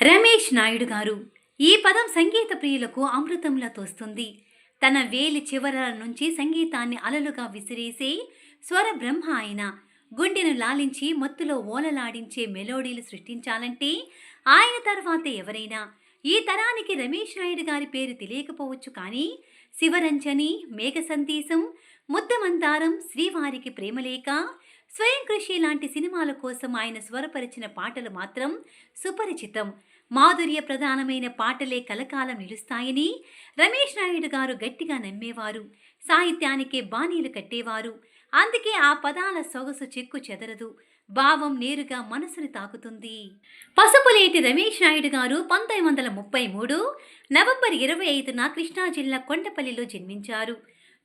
రమేష్ నాయుడు గారు. ఈ పదం సంగీత ప్రియులకు అమృతంలా తోస్తుంది. తన వేలి చివరల నుంచి సంగీతాన్ని అలలుగా విసిరేసే స్వర బ్రహ్మ ఆయన గుండెను లాలించి మత్తులో ఓలలాడించే మెలోడీలు సృష్టించాలంటే ఆయన తర్వాత ఎవరైనా ఈ తరానికి రమేష్ నాయుడు గారి పేరు తెలియకపోవచ్చు కానీ శివరంజని మేఘ సందేశం ముద్దమందారం శ్రీవారికి ప్రేమలేఖ స్వయం కృషి లాంటి సినిమాల కోసం ఆయన స్వరపరిచిన పాటలు మాత్రం సుపరిచితం. మాధుర్య ప్రధానమైన పాటలే కలకాలం నిలుస్తాయని రమేష్ నాయుడు గారు గట్టిగా నమ్మేవారు. సాహిత్యానికే బాణీలు కట్టేవారు. అందుకే ఆ పదాల సొగసు చెక్కు చెదరదు. భావం నేరుగా మనసుని తాకుతుంది. పసుపులేటి రమేష్ నాయుడు గారు పంతొమ్మిది వందల ముప్పై మూడు నవంబర్ ఇరవై ఐదున కృష్ణా జిల్లా కొండపల్లిలో జన్మించారు.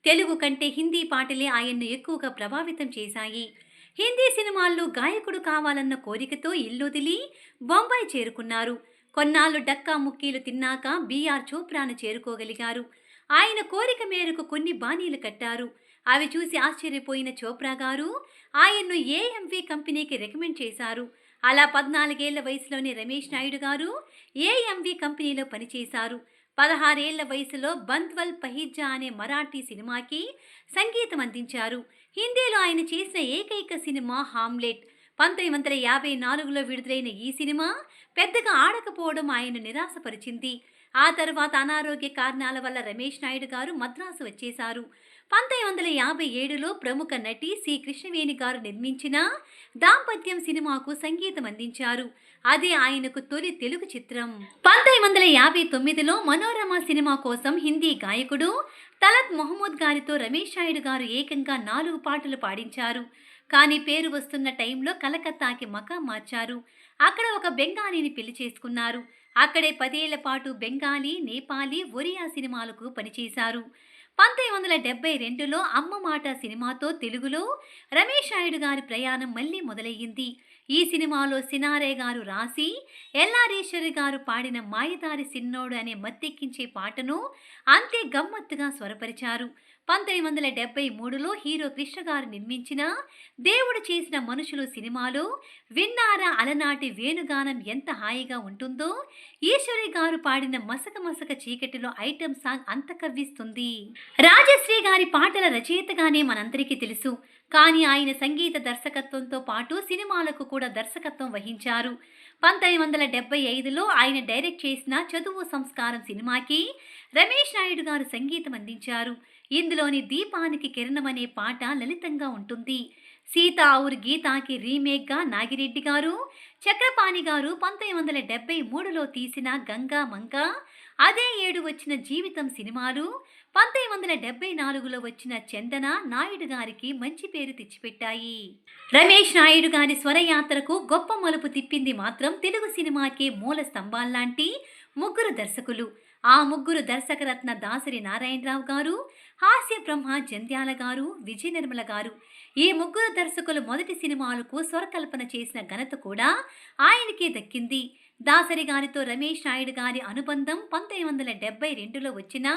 తెలుగు కంటే హిందీ పాటలే ఆయన్ను ఎక్కువగా ప్రభావితం చేశాయి. హిందీ సినిమాల్లో గాయకుడు కావాలన్న కోరికతో ఇల్లొదిలి బొంబాయి చేరుకున్నారు. కొన్నాళ్ళు డక్కా ముక్కీలు తిన్నాక బీఆర్ చోప్రాను చేరుకోగలిగారు. ఆయన కోరిక మేరకు కొన్ని బాణీలు కట్టారు. అవి చూసి ఆశ్చర్యపోయిన చోప్రా గారు ఆయన్ను ఏఎంవి కంపెనీకి రికమెండ్ చేశారు. అలా పద్నాలుగేళ్ళ వయసులోనే రమేష్ నాయుడు గారు ఏఎంవి కంపెనీలో పనిచేశారు. పదహారేళ్ళ వయసులో బంత్వల్ పహిజ్జా అనే మరాఠీ సినిమాకి సంగీతం అందించారు. హిందీలో ఆయన చేసిన ఏకైక సినిమా హామ్లెట్. పంతొమ్మిది వందల యాభై నాలుగులో విడుదలైన ఈ సినిమా పెద్దగా ఆడకపోవడం ఆయన నిరాశపరిచింది. ఆ తర్వాత అనారోగ్య కారణాల వల్ల రమేష్ నాయుడు గారు మద్రాసు వచ్చేశారు. పంతొమ్మిది వందల యాభై ఏడులో ప్రముఖ నటి సి కృష్ణవేణి గారు నిర్మించిన దాంపత్యం సినిమాకు సంగీతం అందించారు. అదే ఆయనకు తొలి తెలుగు చిత్రం. పంతొమ్మిది వందల యాభై తొమ్మిదిలో మనోరమ సినిమా కోసం హిందీ గాయకుడు తలత్ మొహమ్మద్ గారితో రమేష్ నాయుడు గారు ఏకంగా నాలుగు పాటలు పాడించారు. కానీ పేరు వస్తున్న టైంలో కలకత్తాకి మకా మార్చారు. అక్కడ ఒక బెంగాలీని పెళ్ళి చేసుకున్నారు. అక్కడే పదేళ్ళ పాటు బెంగాలీ నేపాలీ ఒరియా సినిమాలకు పనిచేశారు. పంతొమ్మిది వందల డెబ్బై రెండులో అమ్మ మాట సినిమాతో తెలుగులో రమేష్ నాయుడు గారి ప్రయాణం మళ్ళీ మొదలయ్యింది. ఈ సినిమాలో సినారే గారు రాసి ఎల్లారేశ్వరి గారు పాడిన మాయదారి సిన్నోడు అనే మత్తెక్కించే పాటను అంతే గమ్మత్తుగా స్వరపరిచారు. పంతొమ్మిది వందల డెబ్బై మూడులో హీరో కృష్ణ గారు నిర్మించిన దేవుడు చేసిన మనుషులు సినిమాలో విన్నారా అలనాటి వేణుగానం ఎంత హాయిగా ఉంటుందో ఈశ్వరి గారు పాడిన మసక మసక చీకటిలో ఐటెం సాంగ్ అంత కవ్విస్తుంది. రాజశ్రీ గారి పాటల రచయితగానే మనందరికీ తెలుసు. కానీ ఆయన సంగీత దర్శకత్వంతో పాటు సినిమాలకు కూడా దర్శకత్వం వహించారు. పంతొమ్మిది వందల డెబ్బై ఐదులో ఆయన డైరెక్ట్ చేసిన చదువు సంస్కారం సినిమాకి రమేష్ నాయుడు గారు సంగీతం అందించారు. ఇందులోని దీపానికి కిరణం అనే పాట లలితంగా ఉంటుంది. సీత ఔర్ గీతాకి రీమేక్గా నాగిరెడ్డి గారు చక్రపాణి గారు పంతొమ్మిది వందల డెబ్బై మూడులో తీసిన గంగా మంగ అదే ఏడు వచ్చిన జీవితం సినిమాలు పంతొమ్మిది వందల డెబ్బై నాలుగులో వచ్చిన చందన నాయుడు గారికి మంచి పేరు తెచ్చిపెట్టాయి. రమేష్ నాయుడు గారి స్వరయాత్రకు గొప్ప మలుపు తిప్పింది మాత్రం తెలుగు సినిమాకే మూల స్తంభాల్లాంటి ముగ్గురు దర్శకులు. ఆ ముగ్గురు దర్శకరత్న దాసరి నారాయణరావు గారు హాస్య బ్రహ్మ జంధ్యాల గారు విజయ నిర్మల గారు. ఈ ముగ్గురు దర్శకులు మొదటి సినిమాలకు స్వరకల్పన చేసిన ఘనత కూడా ఆయనకే దక్కింది. దాసరి గారితో రమేష్ నాయుడు గారి అనుబంధం పంతొమ్మిది వందల డెబ్బై రెండులో వచ్చిన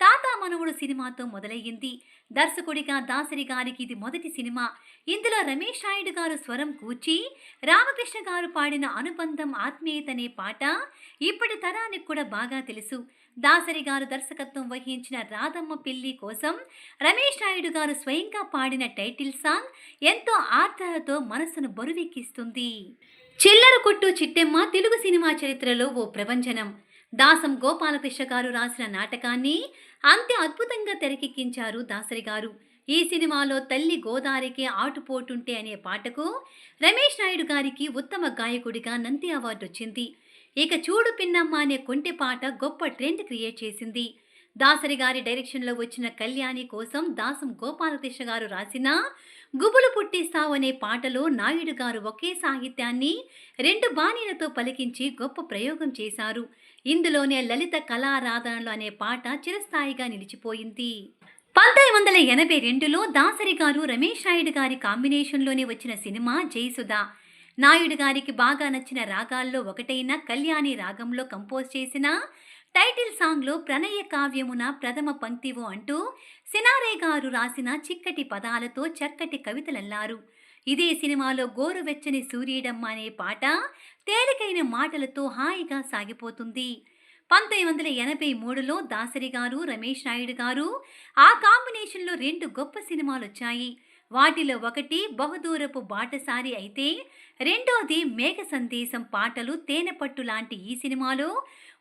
తాతా మనవుడు సినిమాతో మొదలయ్యింది. దర్శకుడిగా దాసరి గారికి ఇది మొదటి సినిమా. ఇందులో రమేష్ నాయుడు గారు స్వరం కూర్చి రామకృష్ణ గారు పాడిన అనుబంధం ఆత్మీయత అనే పాట ఇప్పటి తరానికి కూడా బాగా తెలుసు. దాసరి గారు దర్శకత్వం వహించిన రాధమ్మ పిల్లి కోసం రమేష్ నాయుడు గారు స్వయంగా పాడిన టైటిల్ సాంగ్ ఎంతో ఆర్ద్రతతో మనసును బరువెక్కిస్తుంది. చిల్లర కొట్టు చిట్టెమ్మ తెలుగు సినిమా చరిత్రలో ఓ ప్రపంచనం దాసం గోపాలకృష్ణ గారు రాసిన నాటకాన్ని అంతే అద్భుతంగా తెరకెక్కించారు దాసరి గారు. ఈ సినిమాలో తల్లి గోదారికి ఆటుపోటుంటే అనే పాటకు రమేష్ నాయుడు గారికి ఉత్తమ గాయకుడిగా నంది అవార్డు వచ్చింది ఇక చూడు పిన్నమ్మ అనే కొంటె పాట గొప్ప ట్రెండ్ క్రియేట్ చేసింది. దాసరి గారి డైరెక్షన్లో వచ్చిన కళ్యాణి కోసం దాసం గోపాలకృష్ణ గారు రాసిన గుబులు పుట్టిస్తావు అనే పాటలో నాయుడు గారు ఒకే సాహిత్యాన్ని రెండు బాణీలతో పలికించి గొప్ప ప్రయోగం చేశారు. ఇందులోనే లలిత కళారాధనలు అనే పాట చిరస్థాయిగా నిలిచిపోయింది. పంతొమ్మిది వందల ఎనభై రెండులో దాసరి గారు రమేష్ నాయుడు గారి కాంబినేషన్లోనే వచ్చిన సినిమా జయసుధ. నాయుడు గారికి బాగా నచ్చిన రాగాల్లో ఒకటైన కళ్యాణి రాగంలో కంపోజ్ చేసిన టైటిల్ సాంగ్లో ప్రణయ కావ్యమున ప్రథమ పంక్తివు అంటూ సినారే గారు రాసిన చిక్కటి పదాలతో చక్కటి కవితలల్లారు. ఇదే సినిమాలో గోరువెచ్చని సూర్యుడమ్మ అనే పాట తేలికైన మాటలతో హాయిగా సాగిపోతుంది. పంతొమ్మిది వందల ఎనభై మూడులో దాసరి గారు రమేష్ నాయుడు గారు ఆ కాంబినేషన్లో రెండు గొప్ప సినిమాలు వచ్చాయి వాటిలో ఒకటి బహుదూరపు బాటసారి అయితే రెండోది మేఘ సందేశం పాటలు తేనెపట్టు లాంటి ఈ సినిమాలో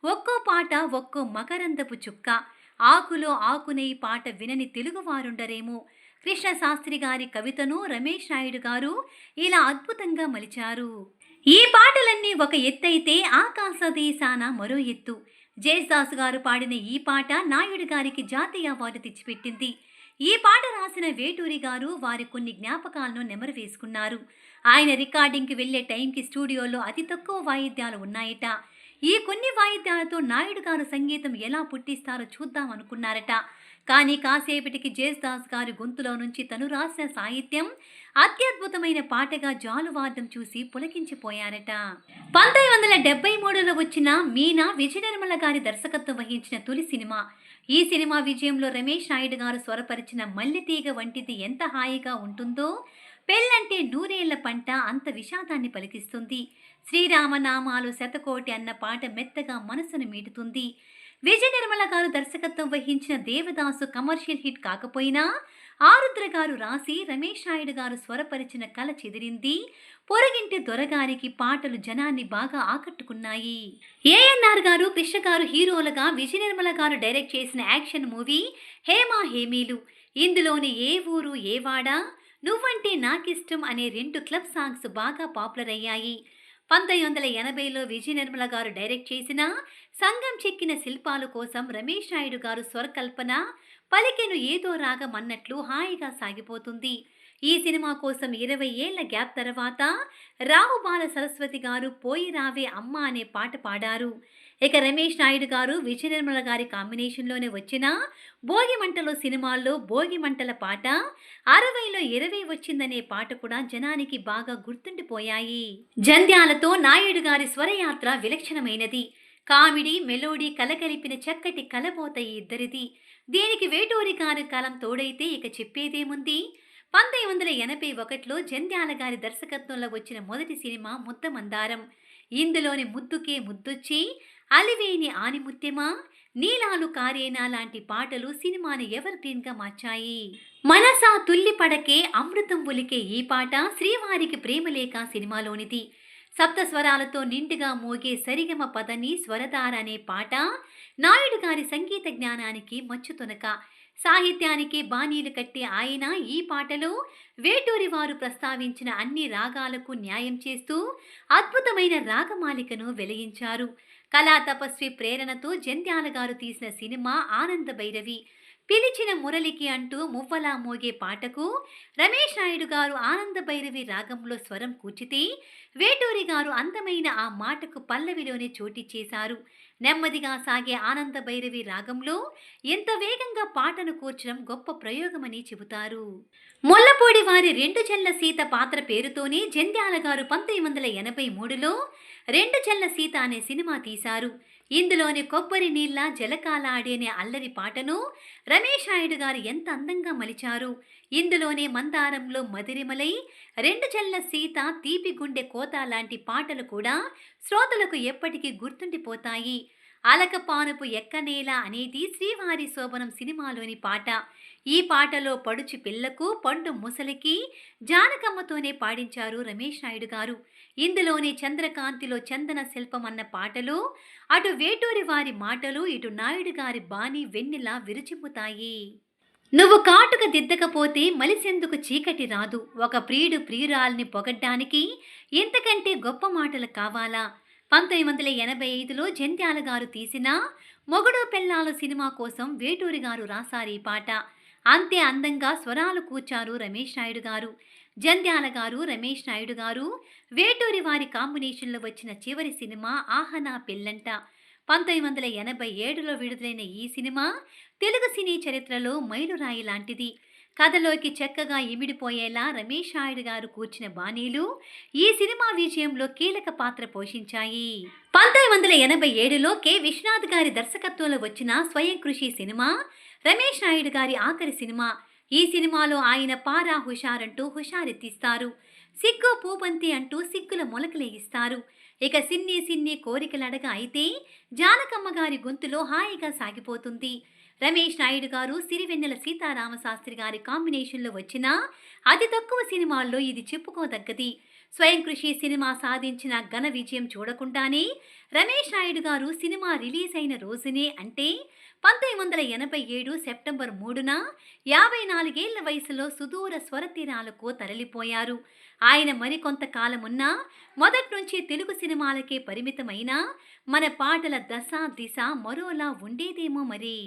ఒక్కో పాట ఒక్కో మకరందపు చుక్క. ఆకులో ఆకునే ఈ పాట వినని తెలుగువారుండరేమో. కృష్ణశాస్త్రి గారి కవితను రమేష్ నాయుడు గారు ఇలా అద్భుతంగా మలిచారు. ఈ పాటలన్నీ ఒక ఎత్తైతే ఆకాశ దేశాన మరో ఎత్తు. జయదాస్ గారు పాడిన ఈ పాట నాయుడు గారికి జాతీయ అవార్డు తెచ్చిపెట్టింది. ఈ పాట రాసిన వేటూరి గారు వారి కొన్ని జ్ఞాపకాలను నెమరు వేసుకున్నారు. ఆయన రికార్డింగ్కి వెళ్ళే టైంకి స్టూడియోలో అతి తక్కువ వాయిద్యాలు ఉన్నాయట. ఈ కొన్ని వాయిద్యాలతో నాయుడు గారు సంగీతం ఎలా పుట్టిస్తారో చూద్దాం అనుకున్నారట. కానీ కాసేపటికి జేస్దాస్ గారి గొంతులో నుంచి తను రాసిన సాహిత్యం అత్యద్భుతమైన పాటగా జాలువాదం చూసి పులకించిపోయారట. పంతొమ్మిది వందల డెబ్బై మూడులో వచ్చిన మీనా విజయనిర్మల గారి దర్శకత్వం వహించిన తొలి సినిమా. ఈ సినిమా విజయంలో రమేష్ నాయుడు గారు స్వరపరిచిన మల్లెతీగ వంటిది ఎంత హాయిగా ఉంటుందో పెళ్ళంటే నూరేళ్ళ పంట అంత విషాదాన్ని పలికిస్తుంది. శ్రీరామనామాలు శతకోటి అన్న పాట మెత్తగా మనసును మీటుతుంది. విజయ నిర్మల గారు దర్శకత్వం వహించిన దేవదాసు కమర్షియల్ హిట్ కాకపోయినా ఆరుద్ర గారు రాసి రమేష్ నాయుడు గారు స్వరపరిచిన కళ చెదిరింది. పొరగింటి దొరగారికి పాటలు జనాన్ని బాగా ఆకట్టుకున్నాయి. ఏఎన్ఆర్ గారు కృష్ణ గారు హీరోలుగా విజయ నిర్మల గారు డైరెక్ట్ చేసిన యాక్షన్ మూవీ హేమా హేమీలు. ఇందులోని ఏ ఊరు ఏ వాడా? నువ్వంటే నాకిష్టం అనే రెండు క్లబ్ సాంగ్స్ బాగా పాపులర్ అయ్యాయి. పంతొమ్మిది వందల ఎనభైలో విజయ నిర్మల గారు డైరెక్ట్ చేసిన సంఘం చెక్కిన శిల్పాలు కోసం రమేష్ నాయుడు గారు స్వరకల్పన పలికెను ఏదో రాగం అన్నట్లు హాయిగా సాగిపోతుంది. ఈ సినిమా కోసం ఇరవై ఏళ్ళ గ్యాప్ తర్వాత రావు బాల సరస్వతి గారు పోయి రావే అమ్మ అనే పాట పాడారు. ఇక రమేష్ నాయుడు గారు విజయ నిర్మల గారి కాంబినేషన్లోనే వచ్చిన భోగిమంటలు సినిమాల్లో భోగి మంటల పాట అరవైలో ఇరవై వచ్చిందనే పాట కూడా జనానికి బాగా గుర్తుండిపోయాయి. జంధ్యాలతో నాయుడు గారి స్వరయాత్ర విలక్షణమైనది. కామెడీ మెలోడీ కలగలిపిన చక్కటి కలబోత ఈ ఇద్దరిది. దీనికి వేటూరి గారి కాలం తోడైతే ఇక చెప్పేదేముంది? పంతొమ్మిది వందల ఎనభై ఒకటిలో జంధ్యాల గారి దర్శకత్వంలో వచ్చిన మొదటి సినిమా ముద్దమందారం. ఇందులోని ముద్దుకే ముద్దొచ్చి అలివేని ఆనిముత్యమా నీలాలు కారేనా లాంటి పాటలు సినిమాని ఎవర్గా మార్చాయి? మనసా తుల్లి పడకే అమృతం ఒలికే ఈ పాట శ్రీవారికి ప్రేమలేఖ సినిమాలోనిది. సప్త స్వరాలతో నిండుగా మోగే సరిగమ పదని స్వరధార అనే పాట నాయుడు గారి సంగీత జ్ఞానానికి మచ్చుతునక. సాహిత్యానికి బాణీలు కట్టే ఆయన ఈ పాటలో వేటూరి వారు ప్రస్తావించిన అన్ని రాగాలకు న్యాయం చేస్తూ అద్భుతమైన రాగమాలికను వెలిగించారు. కళా తపస్వి ప్రేరణతో జంధ్యాల గారు తీసిన సినిమా ఆనంద భైరవి. పిలిచిన మురళికి అంటూ మువ్వలా మోగే పాటకు రమేష్ నాయుడు గారు ఆనంద భైరవి రాగంలో స్వరం కూర్చితే వేటూరి గారు అందమైన ఆ మాటకు పల్లవిలోనే చోటిచ్చేశారు నెమ్మదిగా సాగే ఆనందభైరవి రాగంలో ఎంత వేగంగా పాటను కూర్చడం గొప్ప ప్రయోగమని చెబుతారు. ముల్లపూడి వారి రెండు చెల్ల సీత పాత్ర పేరుతోనే జంధ్యాల గారు పంతొమ్మిది వందల ఎనభై మూడులో రెండు చెల్ల సీత అనే సినిమా తీశారు. ఇందులోని కొబ్బరి నీళ్ళ జలకాలాడి అనే అల్లరి పాటను రమేష్ నాయుడు గారు ఎంత అందంగా మలిచారు. ఇందులోనే మందారంలో మదిరిమలై రెండు చెల్ల సీత తీపి గుండె కోత లాంటి పాటలు కూడా శ్రోతలకు ఎప్పటికీ గుర్తుండిపోతాయి. అలకపానుపు ఎక్కనేల అనేది శ్రీవారి శోభనం సినిమాలోని పాట. ఈ పాటలో పడుచు పిల్లకు పండు ముసలికి జానకమ్మతోనే పాడించారు రమేష్ నాయుడు గారు. ఇందులోని చంద్రకాంతిలో చందన శిల్పం అన్న పాటలు అటు వేటూరి వారి మాటలు ఇటు నాయుడు గారి బాణి వెన్నెలా విరుచిమ్ముతాయి నువ్వు కాటుక దిద్దకపోతే మలిసెందుకు చీకటి రాదు. ఒక ప్రియుడు ప్రియురాల్ని పొగడ్డానికి ఇంతకంటే గొప్ప మాటలు కావాలా? పంతొమ్మిది వందల ఎనభై ఐదులో జంధ్యాల గారు తీసిన మొగుడు పెళ్ళాల సినిమా కోసం వేటూరి గారు రాశారు ఈ పాట. అంతే అందంగా స్వరాలు కూర్చారు రమేష్ నాయుడు గారు. జంధ్యాల గారు రమేష్ నాయుడు గారు. వేటూరి వారి కాంబినేషన్లో వచ్చిన చివరి సినిమా ఆహనా పెళ్ళంట. పంతొమ్మిది వందల ఎనభై ఏడులో విడుదలైన ఈ సినిమా తెలుగు సినీ చరిత్రలో మైలురాయి లాంటిది. కథలోకి చక్కగా ఇమిడిపోయేలా రమేష్ నాయుడు గారు కూర్చిన బాణీలు ఈ సినిమా విజయంలో కీలక పాత్ర పోషించాయి. పంతొమ్మిది వందల ఎనభై ఏడులో కె. విశ్వనాథ్ గారి దర్శకత్వంలో వచ్చిన స్వయం కృషి సినిమా రమేష్ నాయుడు గారి ఆఖరి సినిమా. ఈ సినిమాలో ఆయన పారా హుషారంటూ హుషారెత్తిస్తారు. సిగ్గు పూబంతి అంటూ సిగ్గుల మొలకలేగిస్తారు ఇక సిన్ని సిన్ని కోరికలడగ అయితే జానకమ్మ గారి గొంతులో హాయిగా సాగిపోతుంది. రమేష్ నాయుడు గారు సిరివెన్నెల సీతారామశాస్త్రి గారి కాంబినేషన్లో వచ్చిన అతి తక్కువ సినిమాల్లో ఇది చెప్పుకోదగ్గది. స్వయం కృషి సినిమా సాధించిన ఘన విజయం చూడకుండానే రమేష్ నాయుడు గారు సినిమా రిలీజ్ అయిన రోజునే అంటే పంతొమ్మిది వందల ఎనభై ఏడు సెప్టెంబర్ మూడున యాభై నాలుగేళ్ళ వయసులో సుదూర స్వరతీరాలకు తరలిపోయారు. ఆయన మరికొంతకాలమున్నా మొదటి నుంచి తెలుగు సినిమాలకే పరిమితమైన మన పాటల దశ దిశ మరోలా ఉండేదేమో మరి.